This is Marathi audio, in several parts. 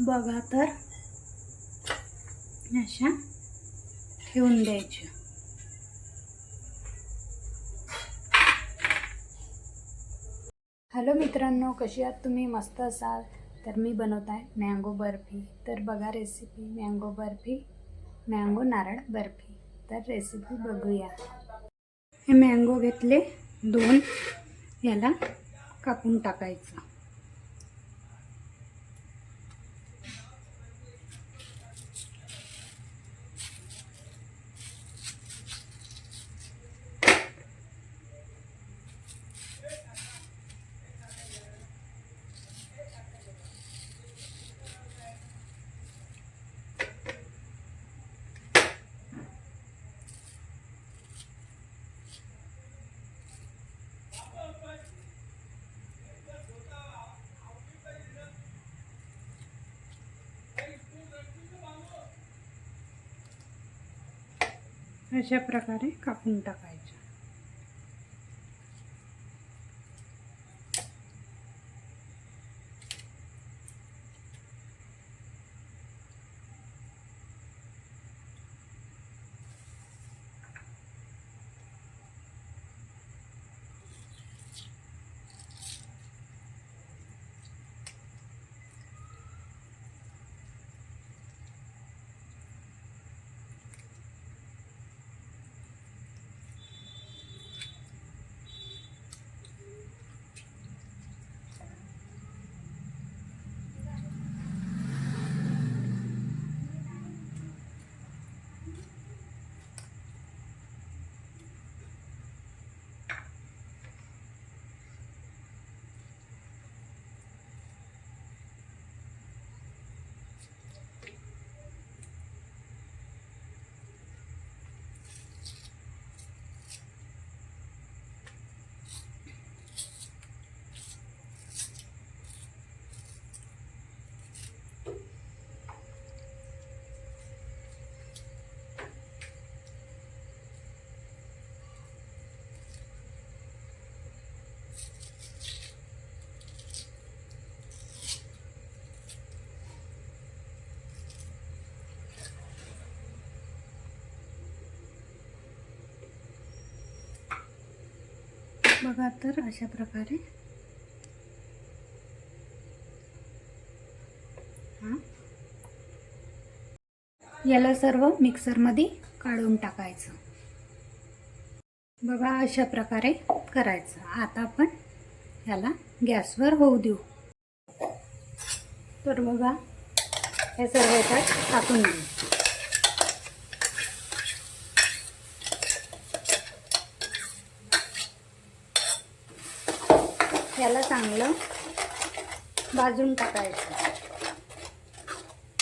बघा तर. अशा ठेवून द्यायच्या. हॅलो मित्रांनो कशी आहात तुम्ही? मस्त असाल? तर मी बनवत आहे मँगो बर्फी. तर बघा रेसिपी मँगो बर्फी मँगो नारळ बर्फी. तर रेसिपी बघूया. हे मँगो घेतले दोन याला कापून टाकायचं. अशा प्रकारे कापून टाकायचं. बघा तर अशा प्रकारे. याला सर्व मिक्सरमध्ये काढून टाकायचं. बघा अशा प्रकारे करायचं. आता आपण याला गॅसवर होऊ देऊ. तर बघा हे सर्व याच्यात टाकून देऊ. याला चांगलं भाजून टाकायचं.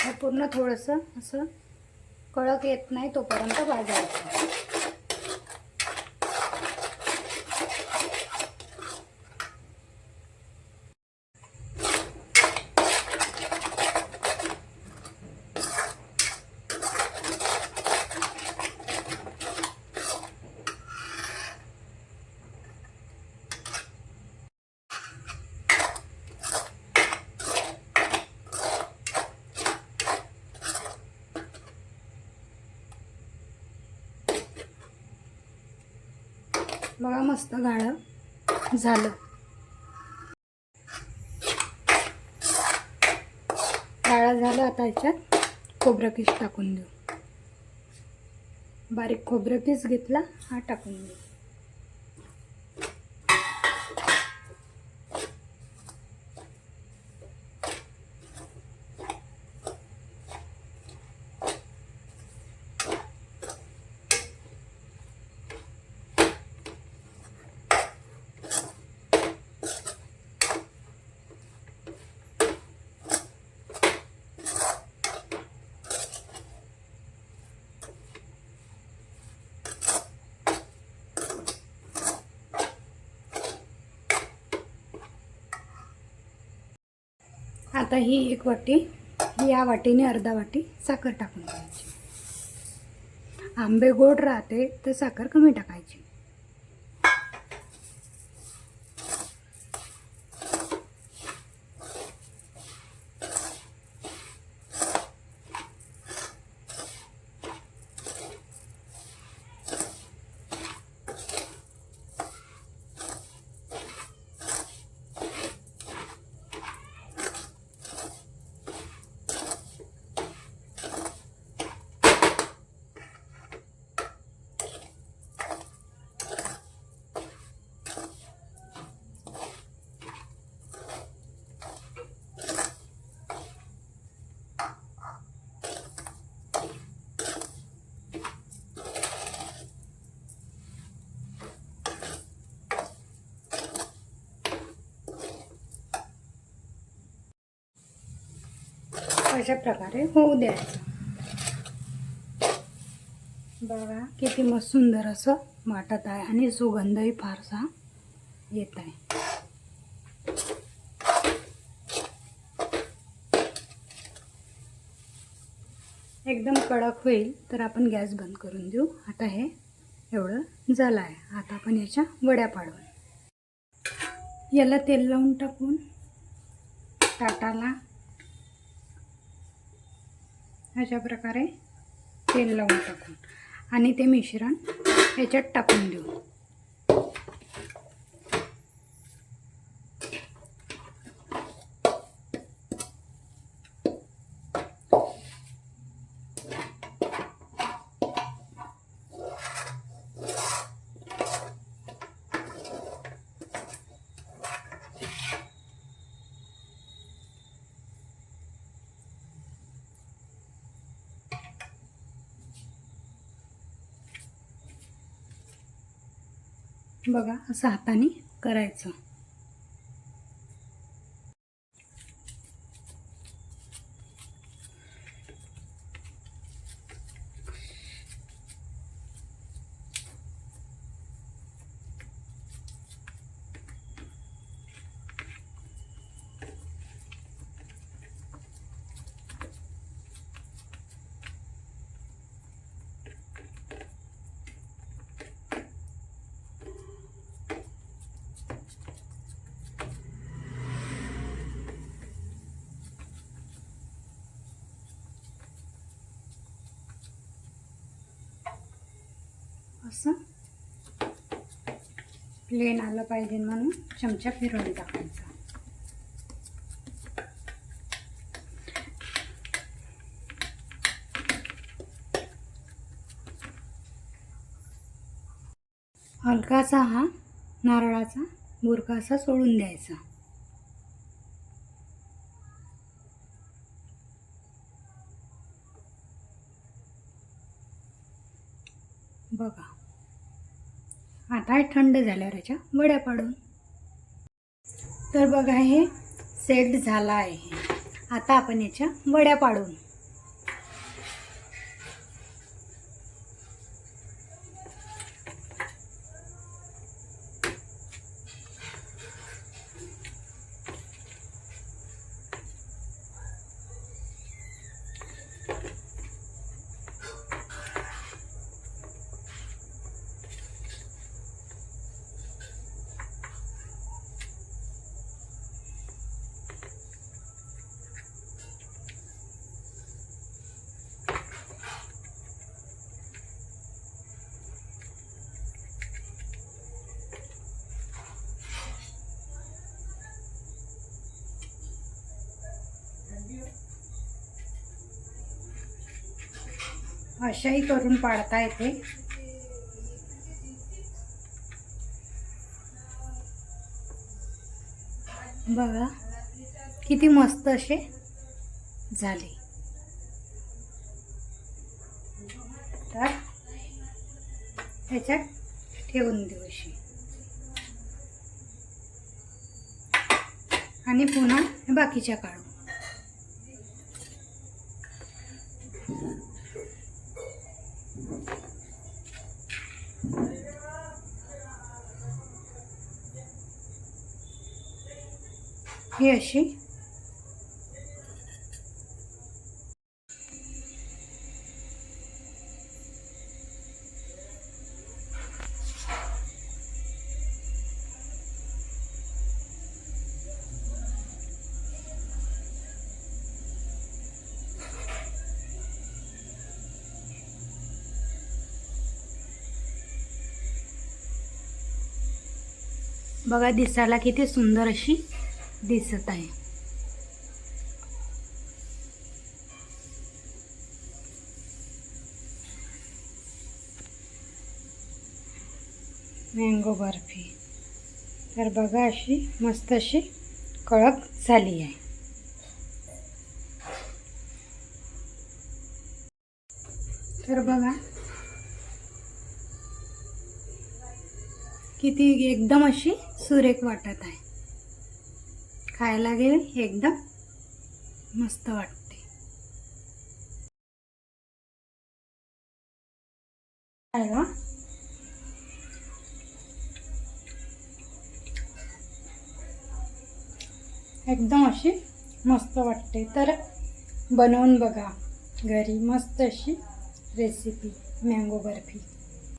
हे पूर्ण थोडंसं असं कळक येत नाही तोपर्यंत भाजायचं. बघा मस्त गाळं झालं. गाळा झालं आता याच्यात. खोबरं किस टाकून देऊ. बारीक खोबरं किस घेतला हा टाकून देऊ. आता ही एक वाटी या वाटीने अर्धा वाटी साखर टाकून द्यायची आंबे गोड राहते तर साखर कमी टाकायची. अशा प्रकारे होऊ द्यायचं. बघा किती मस्त सुंदर असं वाटत आहे आणि सुगंधही फारसा येत आहे. एकदम कडक होईल तर आपण गॅस बंद करून देऊ. आता हे एवढं झालं आहे. आता आपण याच्या वड्या पाडू याला तेल लावून टाकून ताटाला अशा प्रकारे तेल लावून टाकून. आणि ते मिश्रण याच्यात टाकून देऊ. बघा असं हाताने करायचं. असं. प्लेन आलं पाहिजे म्हणून चमचा फिरवून टाकायचा. हलकासा हा नारळाचा बुरका असा सोडून द्यायचा. बघा. आता थंड झाल्यावर याच्या वड्या पाडून. तर बघा हे सेट झाला आहे. आता आपण याच्या वड्या पाडून. अशाही करून पाडता येते. बघा किती मस्त असे झाले. तर ह्याच्यात ठेवून देऊ अशी. आणि पुन्हा बाकीच्या काढू. आहे अशी. बघा दिसायला किती सुंदर अशी. दिसत आहे. मँगो बर्फी तर बघा अशी मस्त अशी कळक झाली आहे. तर बघा. किती एकदम अशी सुरेख वाटत आहे. खायला गेले एकदम मस्त वाटतं. एकदम अशी मस्त वाटते. तर बनवून बघा घरी मस्त अशी रेसिपी मँगो बर्फी.